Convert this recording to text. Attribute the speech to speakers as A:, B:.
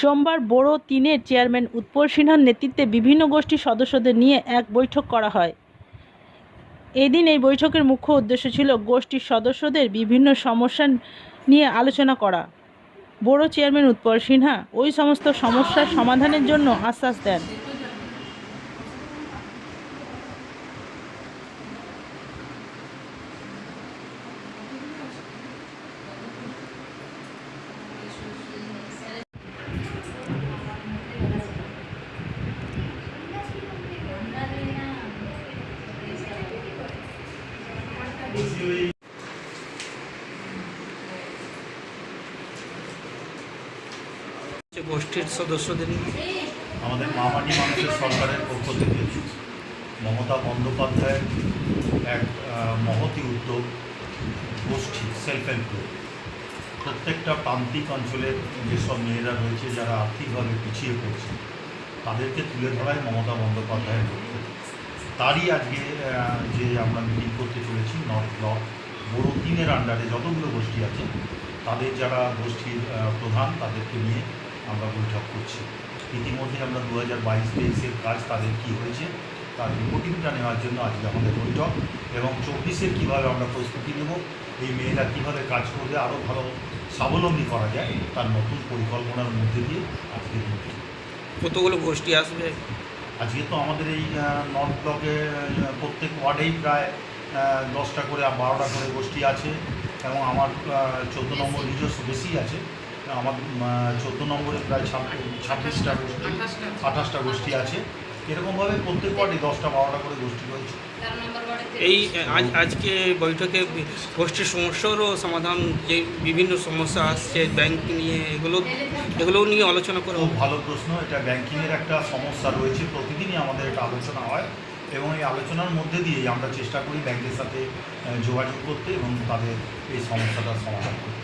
A: সোমবার বোরো তিনের চেয়ারম্যান উৎপল সিনহার নেতৃত্বে বিভিন্ন গোষ্ঠীর সদস্যদের নিয়ে এক বৈঠক করা হয়। এদিন এই বৈঠকের মুখ্য উদ্দেশ্য ছিল গোষ্ঠীর সদস্যদের বিভিন্ন সমস্যা নিয়ে আলোচনা করা। বোরো চেয়ারম্যান উৎপল সিনহা ওই সমস্ত সমস্যার সমাধানের জন্য আশ্বাস দেন।
B: গোষ্ঠীর সদস্যদের
C: আমাদের মামাটি মানুষের সরকারের পক্ষ থেকে মমতা বন্দ্যোপাধ্যায়ের এক মহতি উদ্যোগ, গোষ্ঠী সেলফ গ্রুপ প্রত্যেকটা প্রান্তিক অঞ্চলের যেসব মেয়েরা রয়েছে, যারা আর্থিকভাবে পিছিয়ে পড়ছে, তাদেরকে তুলে ধরায় মমতা বন্দ্যোপাধ্যায়ের লক্ষ্য। তারই আজকে যে আমরা মিটিং করতে চলেছি নর্থ ব্লক বড় তিনের আন্ডারে যতগুলো গোষ্ঠী আছে, তাদের যারা গোষ্ঠীর প্রধান, তাদেরকে নিয়ে আমরা বৈঠক করছি। ইতিমধ্যে আমরা দু হাজার বাইশ তেইশের কাজ তাদের কী হয়েছে, তার রিপোর্টিংটা নেওয়ার জন্য আজকে আমাদের বৈঠক এবং চব্বিশের কীভাবে আমরা প্রস্তুতি নেব, এই মেয়েরা কীভাবে কাজ করলে আরও ভালো স্বাবলম্বী করা যায়, তার নতুন পরিকল্পনার মধ্যে দিয়ে আজকে
B: কতগুলো গোষ্ঠী আসবে?
C: আজকে তো আমাদের এই নর্থ ব্লকে প্রত্যেক ওয়ার্ডেই প্রায় দশটা করে বারোটা করে গোষ্ঠী আছে এবং আমার চোদ্দ নম্বর নিজস্ব বেশি আছে। আমার চোদ্দ নম্বরে প্রায় ছাব্বিশ ছাব্বিশটা গোষ্ঠী আঠাশটা গোষ্ঠী আছে। এরকমভাবে প্রত্যেক ওয়ার্ডে দশটা বারোটা করে গোষ্ঠী রয়েছে
B: এই আজ আজকে বৈঠকে গোষ্ঠীর সমস্যারও সমাধান যে বিভিন্ন সমস্যা আসছে ব্যাংক নিয়ে এগুলো এগুলো নিয়ে আলোচনা করা
C: খুব ভালো প্রশ্ন এটা ব্যাংকিংয়ের একটা সমস্যা রয়েছে। প্রতিদিনই আমাদের এটা আলোচনা হয় এবং এই আলোচনার মধ্যে দিয়েই আমরা চেষ্টা করি ব্যাংকের সাথে যোগাযোগ করতে এবং তাদের এই সমস্যাটার সমাধান করতে।